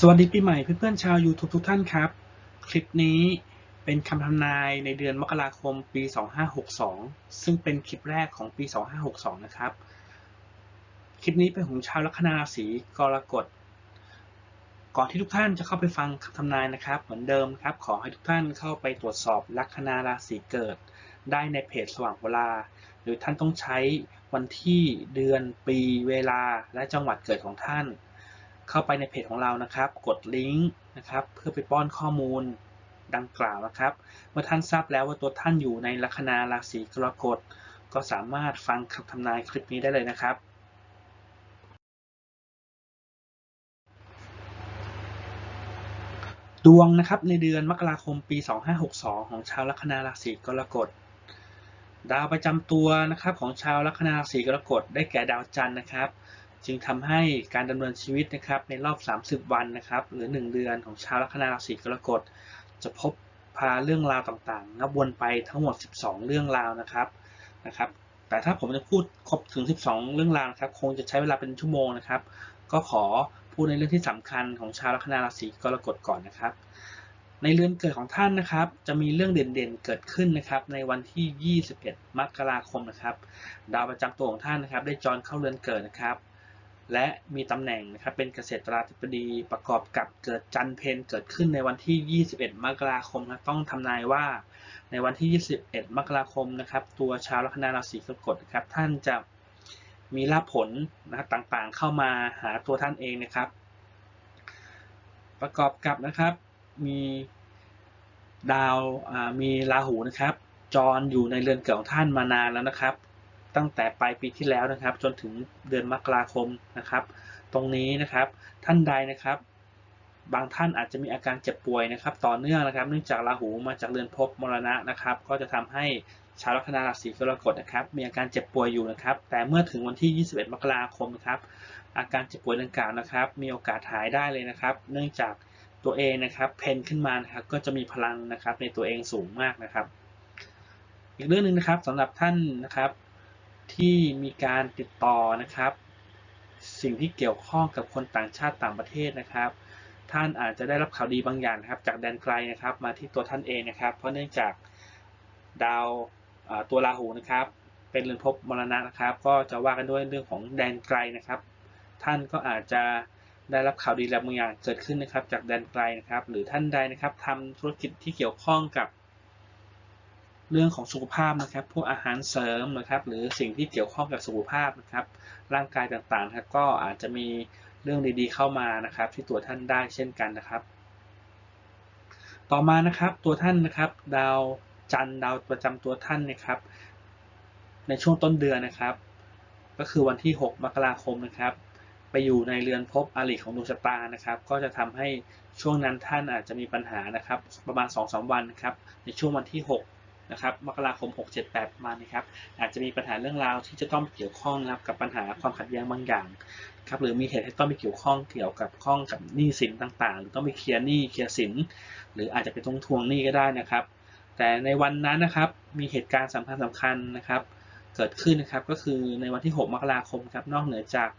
สวัสดีปีใหม่เพื่อนๆชาว YouTube ทุกท่านครับ คลิปนี้เป็นคำทำนายในเดือนมกราคมปี 2562 ซึ่งเป็นคลิปแรกของปี 2562 นะครับ คลิปนี้เป็นของชาวลัคนาราศีกรกฎ ก่อนที่ทุกท่านจะเข้าไปฟังคำทำนายนะครับ เหมือนเดิมครับ ขอให้ทุกท่านเข้าไปตรวจสอบลัคนาราศีเกิด ได้ในเพจสว่างเวลา หรือท่านต้องใช้วันที่เดือนปีเวลาและจังหวัดเกิดของท่าน เข้าไปในเพจของเรานะครับ กดลิงก์นะครับ เพื่อไปป้อนข้อมูลดังกล่าวนะครับ เมื่อท่านทราบแล้วว่าตัวท่านอยู่ในลัคนาราศีกรกฎก็สามารถฟังคำทำนายคลิปนี้ได้เลยนะครับ ดวงนะครับในเดือนมกราคมปี 2562 ของชาวลัคนาราศีกรกฎดาวประจำตัวนะครับของชาวลัคนาราศีกรกฎได้แก่ดาวจันทร์นะครับ จึงทำให้การดำเนินชีวิตนะครับในรอบ 30 วันนะครับหรือ 1 เดือนของชาวลัคนาราศีกรกฎจะพบพาเรื่องราวต่างๆ นับวนไปทั้งหมด 12 เรื่องราวนะครับนะครับ แต่ถ้าผมจะพูดครบถึง 12 เรื่องราวครับคงจะใช้เวลาเป็นชั่วโมงนะครับ ก็ขอพูดในเรื่องที่สำคัญของชาวลัคนาราศีกรกฎก่อนนะครับ ในเรือนเกิดของท่านนะครับ จะมีเรื่องเด่นๆเกิดขึ้นนะครับ ในวันที่ 21 มกราคมนะครับ ดาวประจำตัวของท่านนะครับ ได้จรเข้าเรือนเกิดนะครับ และมีตำแหน่งนะครับเป็นเกษตราธิบดีประกอบกับเกิดจันเพนเกิดขึ้นในวันที่ 21 มกราคมนะต้องทำนายว่า ในวันที่ 21 มกราคมนะครับ ตัวชาวลัคนาราศีกรกฎครับ ท่านจะมีลาภผลนะครับต่างๆเข้ามาหาตัวท่านเองนะครับ ประกอบกับนะครับมีดาวมีราหูนะครับ จรอยู่ในเรือนเกิดของท่านมานานแล้วนะครับ ตั้งแต่ปลายปีที่แล้วนะครับ จนถึงเดือนมกราคมนะครับ ตรงนี้นะครับท่านใดนะครับ บางท่านอาจจะมีอาการเจ็บป่วยนะครับ ต่อเนื่องนะครับ เนื่องจากราหูมาจากเรือนภพมรณะนะครับ ก็จะทำให้ชาวลัคนาราศีกรกฎนะครับมีอาการเจ็บป่วยอยู่นะครับ แต่เมื่อถึงวันที่ 21 มกราคมนะครับ อาการเจ็บป่วยดังกล่าวนะครับ มีโอกาสหายได้เลยนะครับ เนื่องจากตัวเองนะครับเพนขึ้นมานะครับก็จะมีพลังนะครับในตัวเองสูงมากนะครับ อีกเรื่องหนึ่งนะครับสำหรับท่านนะครับ ที่มีการติดต่อนะครับ สิ่งที่เกี่ยวข้องกับคนต่างชาติต่างประเทศนะครับ ท่านอาจจะได้รับข่าวดีบางอย่างนะครับ จากแดนไกลนะครับ มาที่ตัวท่านเองนะครับ เพราะเนื่องจากดาวตัวราหูนะครับ เป็นเรือนภพมรณะนะครับ ก็จะว่ากันด้วยเรื่องของแดนไกลนะครับ ท่านก็อาจจะได้รับข่าวดีอะไรบางอย่างเกิดขึ้นนะครับ จากแดนไกลนะครับ หรือท่านใดนะครับทำธุรกิจที่เกี่ยวข้องกับ เรื่องของสุขภาพนะครับ พวกอาหารเสริมนะครับ หรือสิ่งที่เกี่ยวข้องกับสุขภาพนะครับ ร่างกายต่างๆครับก็อาจจะมีเรื่องดีๆเข้ามานะครับ ที่ตัวท่านได้เช่นกันนะครับ ต่อมานะครับตัวท่านนะครับ ดาวจันทร์ดาวประจำตัวท่านนะครับ ในช่วงต้นเดือนนะครับ ก็คือวันที่ 6 มกราคมนะครับ ไปอยู่ในเรือนภพอริของดวงชะตานะครับ ก็จะทำให้ช่วงนั้นท่านอาจจะมีปัญหานะครับ ประมาณ 2-3 วันครับ ในช่วงวันที่ 6 นะครับมกราคม 6 7 8ประมานี้ครับอาจจะมีปัญหาเรื่องราวที่จะต้องเกี่ยวข้องนะครับกับปัญหาความขัดแย้งบางอย่างครับหรือมีเหตุให้ต้องไปเกี่ยวข้องเกี่ยวกับข้องกับหนี้สินต่างๆ หรือต้องไปเคลียร์หนี้เคลียร์สิน หรืออาจจะไปทวงทวงหนี้ก็ได้นะครับ แต่ในวันนั้นนะครับมีเหตุการณ์สำคัญสำคัญนะครับ เกิดขึ้นนะครับก็คือในวันที่ 6 มกราคมครับนอกเหนือจาก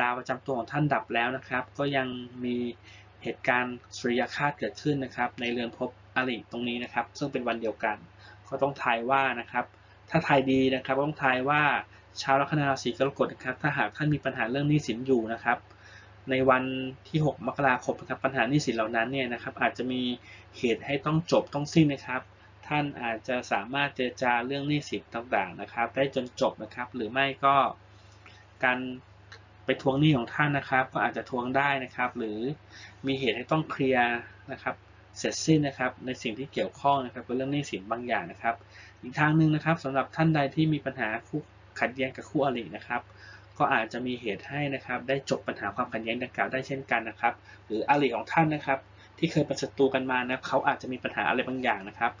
ดาวประจำตัวของท่านดับแล้วนะครับ ก็ยังมีเหตุการณ์สุริยคราสเกิดขึ้นนะครับ ในเรือนภพอริตรงนี้นะครับ ซึ่งเป็นวันเดียวกัน ก็ต้องทายว่านะครับ ถ้าทายดีนะครับต้องทายว่าชาวลัคนาราศีกรกฎนะครับ ถ้าหากท่านมีปัญหาเรื่องหนี้สินอยู่นะครับ ในวันที่ 6 มกราคมนะครับปัญหาหนี้สินเหล่านั้นเนี่ยนะครับ อาจจะมีเหตุให้ต้องจบต้องสิ้นนะครับ ท่านอาจจะสามารถเจรจาเรื่องหนี้สินต่างๆนะครับ ได้จนจบนะครับ หรือไม่ก็การไปทวงหนี้ของท่านนะครับ ก็อาจจะทวงได้นะครับ หรือมีเหตุให้ต้องเคลียร์นะครับ เสร็จสิ้นนะครับ ในสิ่งที่เกี่ยวข้องนะครับกับเรื่องหนี้สินบางอย่างนะครับ อีกทางหนึ่งนะครับสำหรับท่านใดที่มีปัญหาคู่ขัดแย้งกับคู่อรินะครับ ก็อาจจะมีเหตุให้นะครับ ได้จบปัญหาความขัดแย้งดังกล่าวได้เช่นกันนะครับ หรืออริของท่านนะครับ ที่เคยเป็นศัตรูกันมานะเขาอาจจะมีปัญหาอะไรบางอย่างนะครับ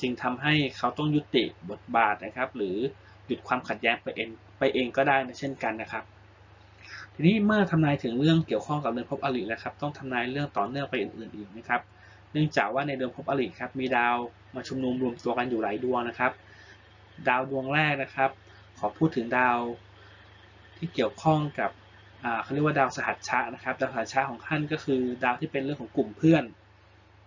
จึงทำให้เขาต้องยุติบทบาทนะครับ หรือหยุดความขัดแย้งไปเองไปเองก็ได้นะเช่นกันนะครับทีนี้เมื่อทำนายถึงเรื่องเกี่ยวข้องกับเรื่อนภพอริแล้วครับ ต้องทำนายเรื่องต่อเนื่องไปอื่นๆอีกนะครับ เนื่องจากว่าในเดือนภพอริครับมีดาวมาชุมนุมรวมตัวกันอยู่หลายดวงนะครับ ดาวดวงแรกนะครับ ขอพูดถึงดาวที่เกี่ยวข้องกับเขาเรียกว่าดาวสหัชชะนะครับดาวสหัชชะของท่านก็คือ ดาวที่เป็นเรื่องของกลุ่มเพื่อน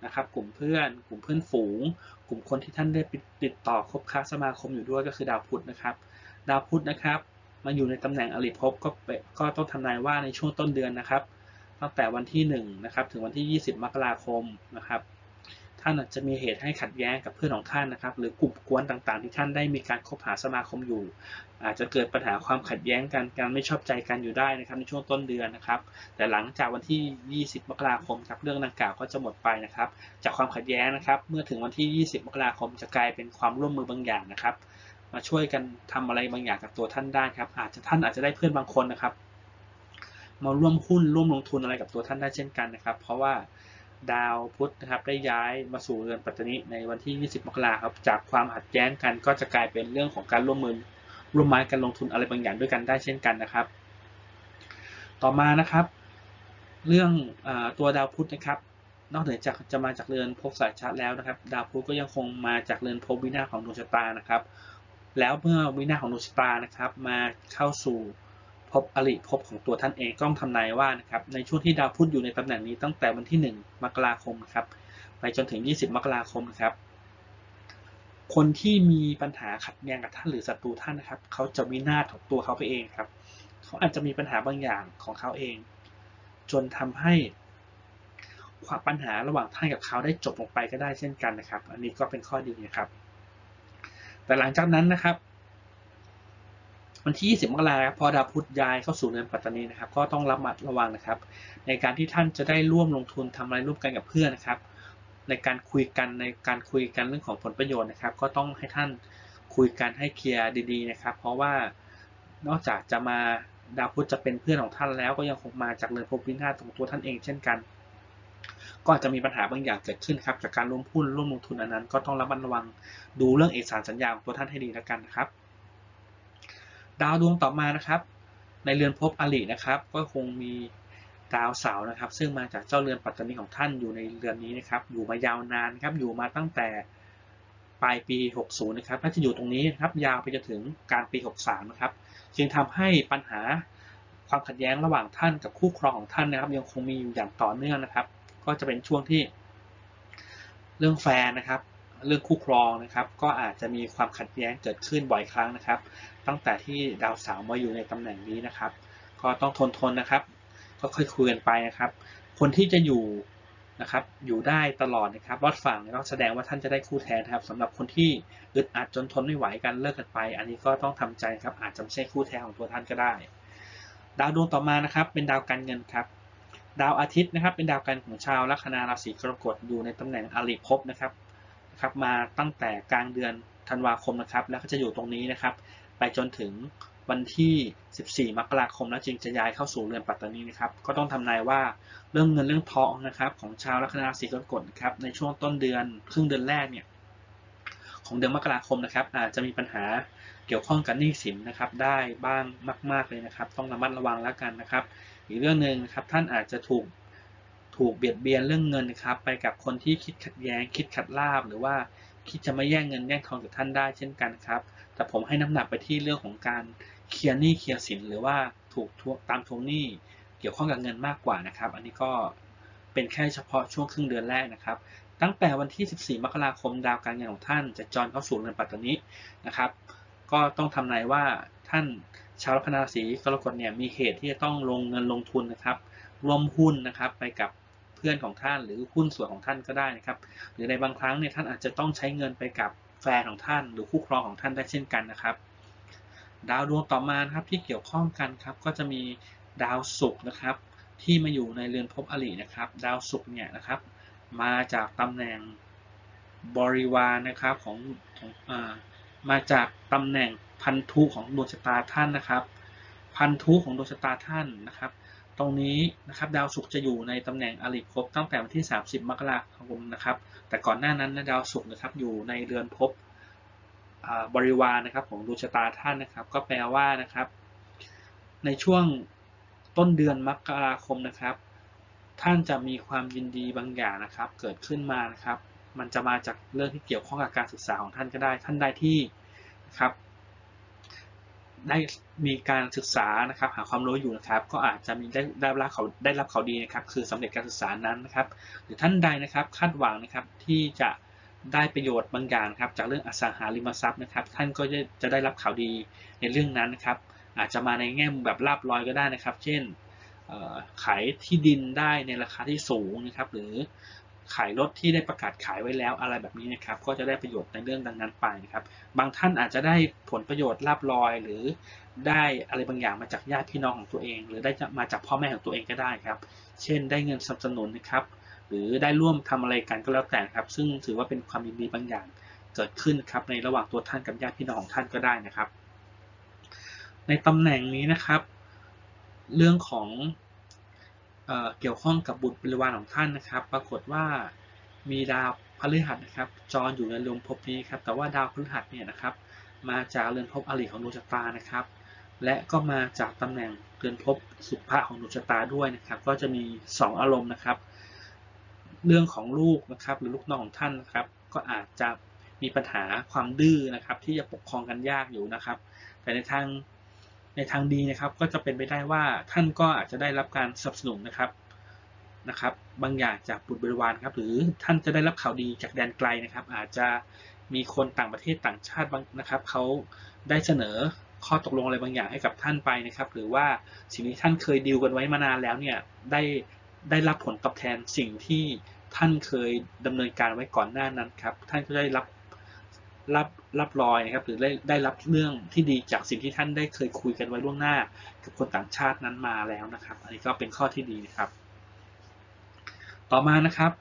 นะครับ กลุ่มเพื่อน กลุ่มเพื่อนฝูง กลุ่มคนที่ท่านได้ติดต่อคบค้าสมาคมอยู่ด้วยก็คือดาวพุธนะครับ ดาวพุธนะครับมาอยู่ในตำแหน่งอริภพก็ก็ต้องทำนายว่าในช่วงต้นเดือนนะครับ ตั้งแต่วันที่1นะครับถึงวันที่ 20 มกราคมนะครับ ท่านอาจจะมีเหตุให้ขัดแย้งกับเพื่อนของท่านนะครับ หรือกลุ่มกวนต่างๆ ที่ท่านได้มีการคบหาสมาคมอยู่ อาจจะเกิดปัญหาความขัดแย้งกันการไม่ชอบใจกันอยู่ได้นะครับ ในช่วงต้นเดือนนะครับ แต่หลังจากวันที่ 20 มกราคมครับเรื่องดังกล่าวก็จะหมดไปนะครับ จากความขัดแย้งนะครับ เมื่อถึงวันที่ 20 มกราคมจะกลายเป็นความร่วมมือบางอย่างนะครับ มาช่วยกันทำอะไรบางอย่างกับตัวท่านได้ครับ อาจจะท่านอาจจะได้เพื่อนบางคนนะครับ มาร่วมหุ้นร่วมลงทุนอะไรกับตัวท่านได้เช่นกันนะครับ เพราะว่าดาวพุธนะครับได้ย้ายมาสู่เรือนปัตตานีในวันที่ 20 มกราครับ จากความขัดแย้งกันก็จะกลายเป็นเรื่องของการร่วมมือร่วมไม้กันลงทุนอะไรบางอย่างด้วยกันได้เช่นกันนะครับ ต่อมานะครับ เรื่องอตัวดาวพุธนะครับ นอกเหนือจากจะมาจากเรือนภพสายชาติแล้วนะครับ ดาวพุธก็ยังคงมาจากเรือนภพวินาศของดวงชะตานะครับ แล้วเมื่อวินาศของดวงชะตานะครับ มาเข้าสู่ ภพอริภพของตัวท่านเองต้องทำนายว่านะครับในช่วงที่ดาวพุธอยู่ในตำแหน่งนี้ตั้งแต่วันที่ 1 มกราคมครับไปจนถึง 20 มกราคมครับ คนที่มีปัญหาขัดแย้งกับท่านหรือศัตรูท่านนะครับเขาจะวินาศของตัวเขาไปเองครับเขาอาจจะมีปัญหาบางอย่างของเขาเอง จนทำให้ความปัญหาระหว่างท่านกับเขาได้จบลงไปก็ได้เช่นกันนะครับ อันนี้ก็เป็นข้อดีนะครับ แต่หลังจากนั้นนะครับ วันที่ 20 มกราคมพอดาวพุธย้ายเข้าสู่เรือนปัตตานีนะครับ ก็ต้องระมัดระวังนะครับ ในการที่ท่านจะได้ร่วมลงทุนทำอะไรร่วมกันกับเพื่อนนะครับ ในการคุยกันในการคุยกันเรื่องของผลประโยชน์นะครับ ก็ต้องให้ท่านคุยกันให้เคลียร์ดีๆนะครับ เพราะว่านอกจากจะมาดาวพุธจะเป็นเพื่อนของท่านแล้วก็ยังคงมาจากเรือนภพวินาศของตัวท่านเองเช่นกัน ก็อาจจะมีปัญหาบางอย่างเกิดขึ้นครับจากการร่วมหุ้นร่วมลงทุนอันนั้น ก็ต้องระมัดระวังดูเรื่องเอกสารสัญญาของตัวท่านให้ดีแล้วกันนะครับ ดาวดวงต่อมานะครับ ในเรือนภพอรินะครับ ก็คงมีดาวเสาร์นะครับ ซึ่งมาจากเจ้าเรือนปัตตานีของท่านอยู่ในเรือนนี้นะครับ อยู่มายาวนานครับ อยู่มาตั้งแต่ปลายปี 60 นะครับน่าจะอยู่ตรงนี้นะครับ ยาวไปจนถึงกลางปี 63 นะครับ จึงทำให้ปัญหาความขัดแย้งระหว่างท่านกับคู่ครองของท่านนะครับ ยังคงมีอยู่อย่างต่อเนื่องนะครับ ก็จะเป็นช่วงที่เรื่องแฟนนะครับ เรื่องคู่ครองนะครับ ก็อาจจะมีความขัดแย้งเกิดขึ้นบ่อยครั้งนะครับ ตั้งแต่ที่ดาวเสาร์มาอยู่ในตำแหน่งนี้นะครับ ก็ต้องทนทนนะครับ ก็ค่อยคุยกันไปนะครับ คนที่จะอยู่นะครับอยู่ได้ตลอดนะครับรอดฝั่งต้องแสดงว่าท่านจะได้คู่แทนนะครับสำหรับคนที่อึดอัดจนทนไม่ไหวกันเลิกกันไป อันนี้ก็ต้องทำใจครับอาจจะไม่ใช่คู่แทนของตัวท่านก็ได้ ดาวดวงต่อมานะครับ เป็นดาวการเงินครับ ดาวอาทิตย์นะครับ เป็นดาวการของชาวลัคนาราศีกรกฎอยู่ในตำแหน่งอริภพนะครับ ครับมาตั้งแต่กลางเดือนธันวาคมนะครับ แล้วก็จะอยู่ตรงนี้นะครับ ไปจนถึงวันที่ 14 มกราคมแล้วจึงจะย้ายเข้าสู่เรือนปัตตานีนะครับ ก็ต้องทำนายว่าเรื่องเงินเรื่องทองนะครับ ของชาวลัคนาราศีกรกฎครับในช่วงต้นเดือนครึ่งเดือนแรกเนี่ยของเดือนมกราคมนะครับอาจจะมีปัญหาเกี่ยวข้องกับหนี้สินนะครับ ได้บ้างมาก ๆเลยนะครับ ต้องระมัดระวังแล้วกันนะครับ อีกเรื่องหนึ่งนะครับท่านอาจจะถูก ถูกเบียดเบียนเรื่องเงินครับ ไปกับคนที่คิดขัดแย้ง คิดขัดลาบหรือว่าคิดจะไม่แย่งเงินแย่งทองจากท่านได้เช่นกันครับ แต่ผมให้น้ำหนักไปที่เรื่องของการเคลียร์หนี้เคลียร์สินหรือว่าถูกตามทวงหนี้เกี่ยวข้องกับเงินมากกว่านะครับ อันนี้ก็เป็นแค่เฉพาะช่วงครึ่งเดือนแรกนะครับ ตั้งแต่วันที่ 14 มกราคมดาวการเงินของท่านจะจรเข้าสู่เรือนปัตตานีนะครับ ก็ต้องทำนายว่าท่านชาวลัคนาราศีกรกฎเนี่ยมีเหตุที่จะต้องลงเงินลงทุนนะครับ รวมหุ้นนะครับไปกับ เพื่อนของท่าน หรือหุ้นส่วนของท่านก็ได้นะครับ หรือในบางครั้งเนี่ยท่านอาจจะต้องใช้เงินไปกับแฟนของท่าน หรือคู่ครองของท่านได้เช่นกันนะครับ ดาวดวงต่อมาครับที่เกี่ยวข้องกันครับ ก็จะมีดาวศุกร์นะครับ ที่มาอยู่ในเรือนภพอรินะครับ ดาวศุกร์เนี่ยนะครับ มาจากตำแหน่งบริวารนะครับของของอ่ามาจากตำแหน่งพันธุของดวงชะตาท่านนะครับ พันธุของดวงชะตาท่านนะครับ ตรงนี้นะครับดาวศุกร์จะอยู่ในตำแหน่งอริภพตั้งแต่วันที่ 30 มกราคมนะครับ แต่ก่อนหน้านั้นนะดาวศุกร์นะครับอยู่ในเรือนภพบริวารนะครับของดวงชะตาท่านนะครับ ก็แปลว่านะครับ ในช่วงต้นเดือนมกราคมนะครับ ท่านจะมีความยินดีบางอย่างนะครับ เกิดขึ้นมานะครับ มันจะมาจากเรื่องที่เกี่ยวข้องกับการศึกษาของท่านก็ได้ ท่านใดที่นะครับ ได้มีการศึกษานะครับ หาความรู้อยู่นะครับ ก็อาจจะมีได้ได้รับเขาได้รับเขาดีนะครับ คือสำเร็จการศึกษานั้นนะครับ หรือท่านใดนะครับคาดหวังนะครับที่จะได้ประโยชน์บางอย่างครับ จากเรื่องอสังหาริมทรัพย์นะครับ ท่านก็จะจะได้รับข่าวดีในเรื่องนั้นนะครับ อาจจะมาในแง่มุมแบบลาบลอยก็ได้นะครับ เช่นขายที่ดินได้ในราคาที่สูงนะครับ หรือ ขายรถที่ได้ประกาศขายไว้แล้วอะไรแบบนี้นะครับ ก็จะได้ประโยชน์ในเรื่องดังนั้นไปนะครับ บางท่านอาจจะได้ผลประโยชน์ลาบลอย หรือได้อะไรบางอย่างมาจากญาติพี่น้องของตัวเอง หรือได้มาจากพ่อแม่ของตัวเองก็ได้ครับ เช่น ได้เงินสนับสนุนนะครับ หรือได้ร่วมทำอะไรกันก็แล้วแต่ครับ ซึ่งถือว่าเป็นความยินดีบางอย่างเกิดขึ้นครับในระหว่างตัวท่านกับญาติพี่น้องของท่านก็ได้นะครับ ในตำแหน่งนี้นะครับ เรื่องของ เเกี่ยวข้องกับบุตรบริวารของท่านนะครับ ปรากฏว่ามีดาวพฤหัสนะครับจรอยู่ในเรือนภพนี้ครับแต่ว่าดาวพฤหัสเนี่ยนะครับ มาจากเรือนภพอริของดวงชะตานะครับ และก็มาจากตำแหน่งเรือนภพสุภะของดวงชะตาด้วยนะครับ ก็จะมี 2 อารมณ์นะครับ เรื่องของลูกนะครับ หรือลูกน้องของท่านนะครับ ก็อาจจะมีปัญหาความดื้อนะครับ ที่จะปกครองกันยากอยู่นะครับ แต่ในทาง ในทางดีนะครับก็จะเป็นไปได้ว่าท่านก็อาจจะได้รับการสนับสนุนนะครับนะครับ บางอย่างจากบุตรบริวารครับ หรือท่านจะได้รับข่าวดีจากแดนไกลนะครับ อาจจะมีคนต่างประเทศต่างชาติบางนะครับเขาได้เสนอข้อตกลงอะไรบางอย่างให้กับท่านไปนะครับ หรือว่าสิ่งที่ท่านเคยดีลกันไว้มานานแล้วเนี่ยได้ได้รับผลตอบแทนสิ่งที่ท่านเคยดำเนินการไว้ก่อนหน้านั้นครับ ท่านก็ได้รับรับ รับรอยนะครับหรือได้ได้รับเรื่องที่ดีจากสิ่งที่ท่านได้เคยคุยกันไว้ล่วงหน้า กับคนต่างชาตินั้นมาแล้วนะครับ อันนี้ก็เป็นข้อที่ดีนะครับ ต่อมานะครับ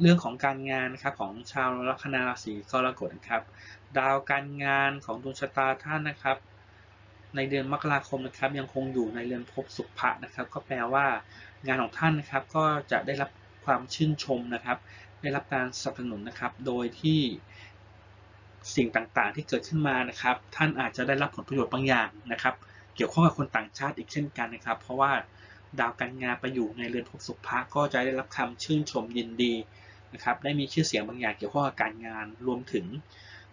เรื่องของการงานนะครับของชาวลัคนาราศีกรกฎนะครับ ดาวการงานของดวงชะตาท่านนะครับ ในเดือนมกราคมนะครับ ยังคงอยู่ในเรือนภพสุภะนะครับ ก็แปลว่างานของท่านนะครับก็จะได้รับความชื่นชมนะครับ ได้รับการสนับสนุนนะครับ โดยที่ สิ่งต่างๆ ที่เกิดขึ้นมานะครับ ท่านอาจจะได้รับผลประโยชน์บางอย่างนะครับ เกี่ยวข้องกับคนต่างชาติอีกเช่นกันนะครับ เพราะว่าดาวการงานไปอยู่ในเรือนภพสุภะก็จะได้รับคำชื่นชมยินดีนะครับ ได้มีชื่อเสียงบางอย่างเกี่ยวข้องกับการงานรวมถึง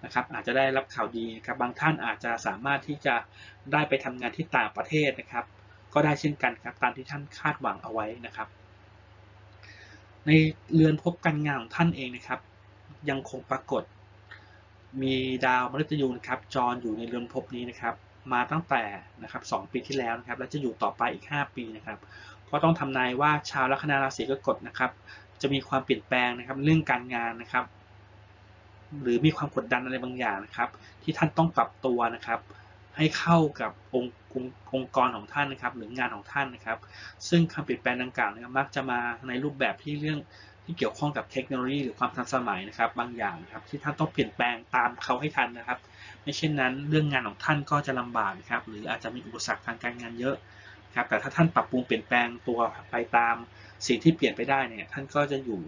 นะครับอาจจะได้รับข่าวดีครับบางท่านอาจจะสามารถที่จะได้ไปทำงานที่ต่างประเทศนะครับ ก็ได้เช่นกันครับตามที่ท่านคาดหวังเอาไว้นะครับ ในเรือนภพการงานของท่านเองนะครับ ยังคงปรากฏ มีดาวมฤตยูนะครับจรอยู่ในเรือนภพนี้นะครับ มาตั้งแต่นะครับสปีที่แล้วนะครับ และจะอยู่ต่อไปอีก 5 ปีนะครับก็ต้องทำนายว่าชาวลัคนาราศีกรกฎนะครับ จะมีความเปลี่ยนแปลงนะครับเรื่องการงานนะครับ หรือมีความกดดันอะไรบางอย่างนะครับ ที่ท่านต้องปรับตัวนะครับ ให้เข้ากับองค์องค์กรของท่านนะครับ หรืองานของท่านนะครับ ซึ่งคำเปลี่ยนแปลงดังกล่าวนะครับมักจะมาในรูปแบบที่เรื่อง ที่เกี่ยวข้องกับเทคโนโลยีหรือความทันสมัยนะครับ บางอย่างครับที่ท่านต้องเปลี่ยนแปลงตามเขาให้ทันนะครับ ไม่เช่นนั้นเรื่องงานของท่านก็จะลำบากนะครับ หรืออาจจะมีอุปสรรคทางการงานเยอะครับแต่ถ้าท่านปรับปรุงเปลี่ยนแปลงตัวไปตามสิ่งที่เปลี่ยนไปได้เนี่ยท่านก็จะอยู่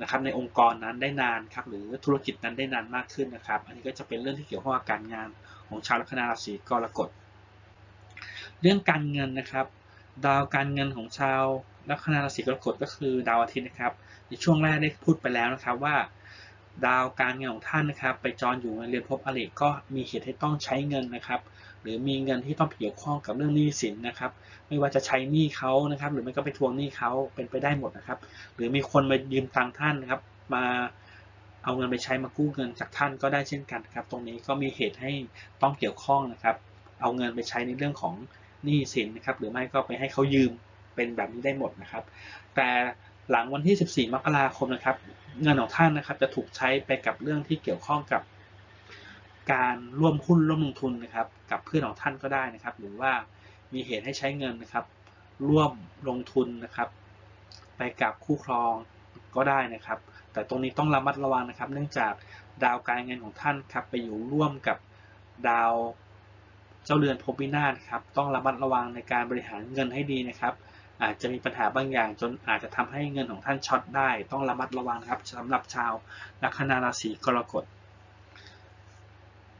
นะครับในองค์กรนั้นได้นานครับหรือธุรกิจนั้นได้นานมากขึ้นนะครับ อันนี้ก็จะเป็นเรื่องที่เกี่ยวข้องกับการงานของชาวลัคนาราศีกรกฎเรื่องการเงินนะครับ ดาวการเงินของชาวลัคนาราศีกรกฎก็คือดาวอาทิตย์นะครับ ในช่วงแรกได้พูดไปแล้วนะครับว่า ดาวการเงินของท่านนะครับ ไปจรอยู่ในเรือนภพอริก็มีเหตุให้ต้องใช้เงินนะครับ หรือมีเงินที่ต้องเกี่ยวข้องกับเรื่องหนี้สินนะครับ ไม่ว่าจะใช้หนี้เขานะครับ หรือไม่ก็ไปทวงหนี้เขาเป็นไปได้หมดนะครับ หรือมีคนมายืมตังท่านนะครับ มาเอาเงินไปใช้มากู้เงินจากท่านก็ได้เช่นกันครับ ตรงนี้ก็มีเหตุให้ต้องเกี่ยวข้องนะครับ เอาเงินไปใช้ในเรื่องของหนี้สินนะครับ หรือไม่ก็ไปให้เขายืมเป็นแบบนี้ได้หมดนะครับ แต่ หลังวันที่ 14 มกราคมนะครับ เงินของท่านนะครับจะถูกใช้ไปกับเรื่องที่เกี่ยวข้องกับ การร่วมหุ้นร่วมลงทุนนะครับ กับเพื่อนของท่านก็ได้นะครับ หรือว่ามีเหตุให้ใช้เงินนะครับ ร่วมลงทุนนะครับ ไปกับคู่ครองก็ได้นะครับ แต่ตรงนี้ต้องระมัดระวังนะครับ เนื่องจากดาวการเงินของท่านครับไปอยู่ร่วมกับดาวเจ้าเรือนภพวินาศครับต้องระมัดระวังในการบริหารเงินให้ดีนะครับ อาจจะมีปัญหาบางอย่าง จนอาจจะทำให้เงินของท่านช็อตได้ ต้องระมัดระวังครับสำหรับชาวลัคนาราศีกรกฎ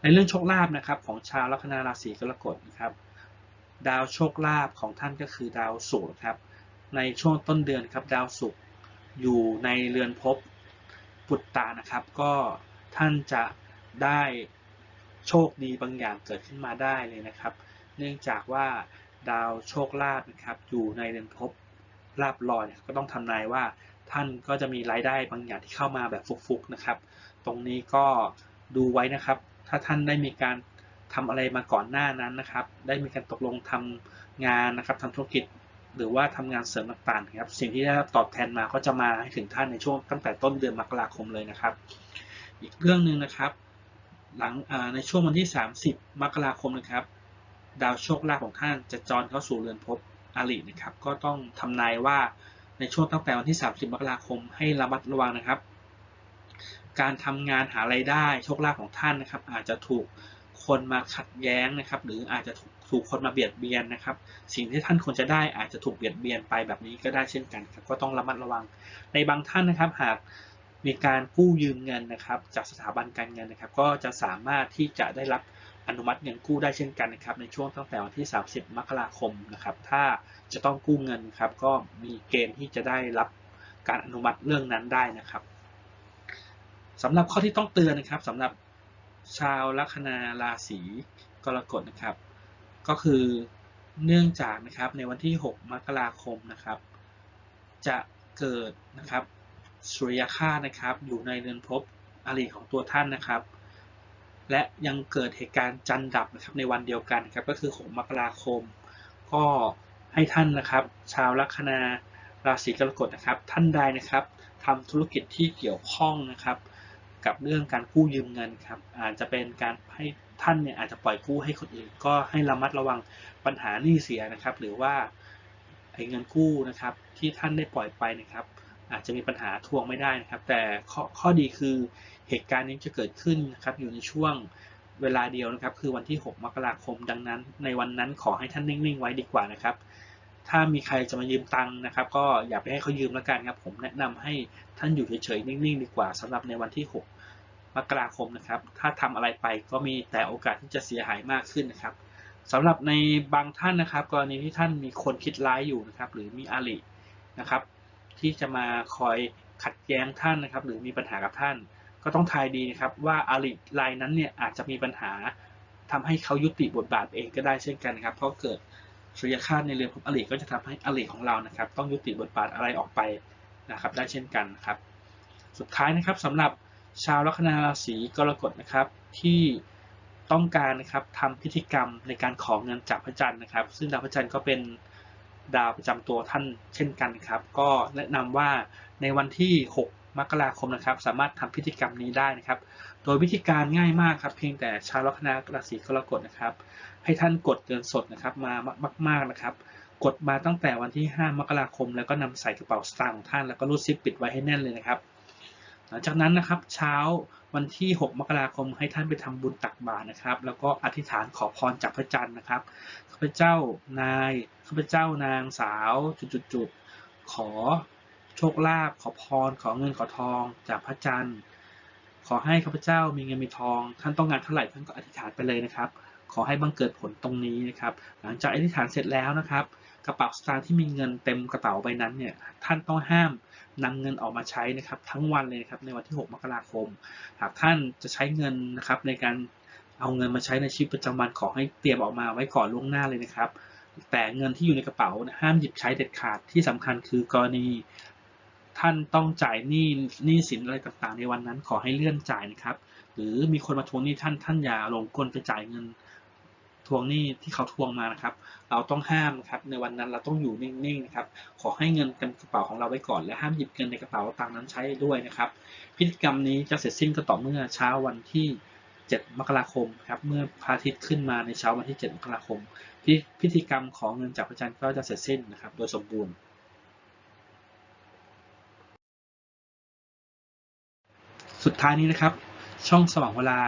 ในเรื่องโชคลาภนะครับของชาวลัคนาราศีกรกฎนะครับ ดาวโชคลาภของท่านก็คือดาวศุกร์ครับ ในช่วงต้นเดือนครับดาวศุกร์อยู่ในเรือนภพปุตตานะครับ ก็ท่านจะได้โชคดีบางอย่างเกิดขึ้นมาได้เลยนะครับ เนื่องจากว่า ดาวโชคลาภนะครับอยู่ในเรือนภพลาบลอยก็ต้องทำนายว่าท่านก็จะมีรายได้บางอย่างที่เข้ามาแบบฟุกๆนะครับ ตรงนี้ก็ดูไว้นะครับ ถ้าท่านได้มีการทำอะไรมาก่อนหน้านั้นนะครับ ได้มีการตกลงทำงานนะครับทำธุรกิจหรือว่าทำงานเสริมต่างๆครับ สิ่งที่ได้ตอบแทนมาก็จะมาให้ถึงท่านในช่วงตั้งแต่ต้นเดือนมกราคมเลยนะครับ อีกเรื่องหนึ่งนะครับ หลังในช่วงวันที่ 30 มกราคมนะครับ ดาวโชคลาภของท่านจะจรเข้าสู่เรือนภพอรินะครับ ก็ต้องทำนายว่าในช่วงตั้งแต่วันที่ 30 มกราคมให้ระมัดระวังนะครับ การทำงานหาไรายได้โชคลาภของท่านนะครับ อาจจะถูกคนมาขัดแย้งนะครับ หรืออาจจะถูกคนมาเบียดเบียนนะครับ สิ่งที่ท่านควรจะได้อาจจะถูกเบียดเบียนไปแบบนี้ก็ได้เช่นกันครับก็ต้องระมัดระวัง ในบางท่านนะครับหากมีการกู้ยืมเงินนะครับ จากสถาบันการเงินนะครับ ก็จะสามารถที่จะได้รับ อนุมัติเงินกู้ได้เช่นกันนะครับในช่วงตั้งแต่วันที่ 30 มกราคมนะครับถ้าจะต้องกู้เงินครับก็มีเกณฑ์ที่จะได้รับการอนุมัติเรื่องนั้นได้นะครับสำหรับข้อที่ต้องเตือนนะครับสำหรับชาวลัคนาราศีกรกฎนะครับ ก็คือเนื่องจากนะครับในวันที่ 6 มกราคมนะครับ จะเกิดนะครับสุริยคานะครับอยู่ในเรือนภพอริของตัวท่านนะครับ และยังเกิดเหตุการณ์จันดับนะครับในวันเดียวกันครับก็คือ 6 มกราคม ก็ให้ท่านนะครับ ชาวลัคนาราศีกรกฎนะครับ ท่านใดนะครับทำธุรกิจที่เกี่ยวข้องนะครับ กับเรื่องการกู้ยืมเงินครับอาจจะเป็นการให้ท่านเนี่ยอาจจะปล่อยกู้ให้คนอื่น ก็ให้ระมัดระวังปัญหาหนี้เสียนะครับ หรือว่าไอ้เงินกู้นะครับที่ท่านได้ปล่อยไปนะครับ อาจจะมีปัญหาทวงไม่ได้นะครับ แต่ข้อข้อดีคือเหตุการณ์นี้จะเกิดขึ้นนะครับอยู่ในช่วงเวลาเดียวนะครับ คือวันที่ 6 มกราคมดังนั้น ในวันนั้นขอให้ท่านนิ่งๆ ไว้ดีกว่านะครับ ถ้ามีใครจะมายืมตังค์นะครับ ก็อย่าไปให้เขายืมแล้วกันครับ ผมแนะนำให้ท่านอยู่เฉยๆนิ่งๆ ดีกว่าสำหรับในวันที่ 6 มกราคมนะครับ ถ้าทำอะไรไปก็มีแต่โอกาสที่จะเสียหายมากขึ้นนะครับสำหรับในบางท่านนะครับ กรณีที่ท่านมีคนคิดร้ายอยู่นะครับ หรือมีอารินะครับ ที่จะมาคอยขัดแย้งท่านนะครับ หรือมีปัญหากับท่าน ก็ต้องทายดีนะครับว่าอาริรายนั้นเนี่ยอาจจะมีปัญหาทำให้เขายุติบทบาทเองก็ได้เช่นกันนะครับ เพราะเกิดสุริยคาตในเรือนของอริก็จะทำให้อริของเรานะครับ ต้องยุติบทบาทอะไรออกไปนะครับ ได้เช่นกันครับ สุดท้ายนะครับสำหรับชาวลัคนาราศีกรกฎนะครับที่ต้องการนะครับทำพิธีกรรมในการขอเงินจากพระจันทร์นะครับ ซึ่งดาวพระจันทร์ก็เป็น ดาวประจำตัวท่านเช่นกันครับ ก็แนะนำว่าในวันที่ 6 มกราคมนะครับ สามารถทำพิธีกรรมนี้ได้นะครับ โดยวิธีการง่ายมากครับ เพียงแต่ชาวลัคนาราศีกรกฎนะครับ ให้ท่านกดเงินสดนะครับมามาก ๆนะครับ กดมาตั้งแต่วันที่ 5 มกราคม แล้วก็นำใส่กระเป๋าสตางค์ของท่านแล้วก็รูดซิปปิดไว้ให้แน่นเลยนะครับ หลังจากนั้นนะครับเช้าวันที่ 6 มกราคมให้ท่านไปทำบุญตักบาตรนะครับ แล้วก็อธิษฐานขอพรจากพระจันทร์นะครับข้าพเจ้านายข้าพเจ้านางสาวจุดๆขอโชคลาภขอพรขอเงินขอทองจากพระจันทร์ ขอให้ข้าพเจ้ามีเงินมีทองท่านต้องการเท่าไหร่ท่านก็อธิษฐานไปเลยนะครับ ขอให้บังเกิดผลตรงนี้นะครับ หลังจากอธิษฐานเสร็จแล้วนะครับ กระเป๋าสตางค์ที่มีเงินเต็มกระเป๋าใบนั้นเนี่ยท่านต้องห้าม นำเงินออกมาใช้นะครับทั้งวันเลยนะครับในวันที่ 6 มกราคม หากท่านจะใช้เงินนะครับในการเอาเงินมาใช้ในชีวิตประจำวันขอให้เตรียมออกมาไว้ก่อนล่วงหน้าเลยนะครับ แต่เงินที่อยู่ในกระเป๋าห้ามหยิบใช้เด็ดขาดที่สำคัญคือกรณีท่านต้องจ่ายหนี้หนี้สินอะไรต่างๆ ในวันนั้นขอให้เลื่อนจ่ายนะครับ หรือมีคนมาทวงหนี้ท่านท่านอย่าหลงกลไปจ่ายเงิน ทวงหนี้ที่เขาทวงมานะครับ เราต้องห้ามนะครับในวันนั้นเราต้องอยู่นิ่งๆนะครับ ขอให้เงินกันกระเป๋าของเราไว้ก่อน และห้ามหยิบเงินในกระเป๋าตังนั้นใช้ด้วยนะครับพิธีกรรมนี้จะเสร็จสิ้นก็ต่อเมื่อเช้าวันที่ 7 มกราคมครับเมื่อพระอาทิตย์ขึ้นมาในเช้าวันที่ 7 มกราคมพิธีกรรมของเงินจากพระจันทร์ก็จะเสร็จสิ้นนะครับ โดยสมบูรณ์สุดท้ายนี้นะครับ ช่องสว่างเวลา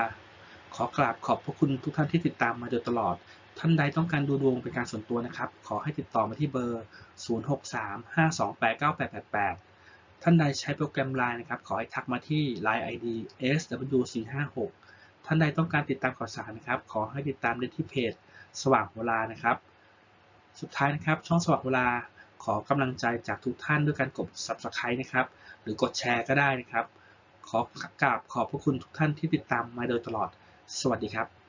ขอกราบขอบพระคุณทุกท่านที่ติดตามมาโดยตลอด ท่านใดต้องการดูดวงเป็นการส่วนตัวนะครับ ขอให้ติดต่อมาที่เบอร์ 0635289888 ท่านใดใช้โปรแกรม Line นะครับ ขอให้ทักมาที่ Line ID SW456 ท่านใดต้องการติดตามข่าวสารนะครับ ขอให้ติดตามได้ที่เพจสว่างเวลานะครับ สุดท้ายนะครับ ช่องสว่างเวลาขอกำลังใจจากทุกท่านด้วยการกด Subscribe นะครับ หรือกดแชร์ก็ได้นะครับ ขอกราบขอบพระคุณทุกท่านที่ติดตามมาโดยตลอด สวัสดีครับ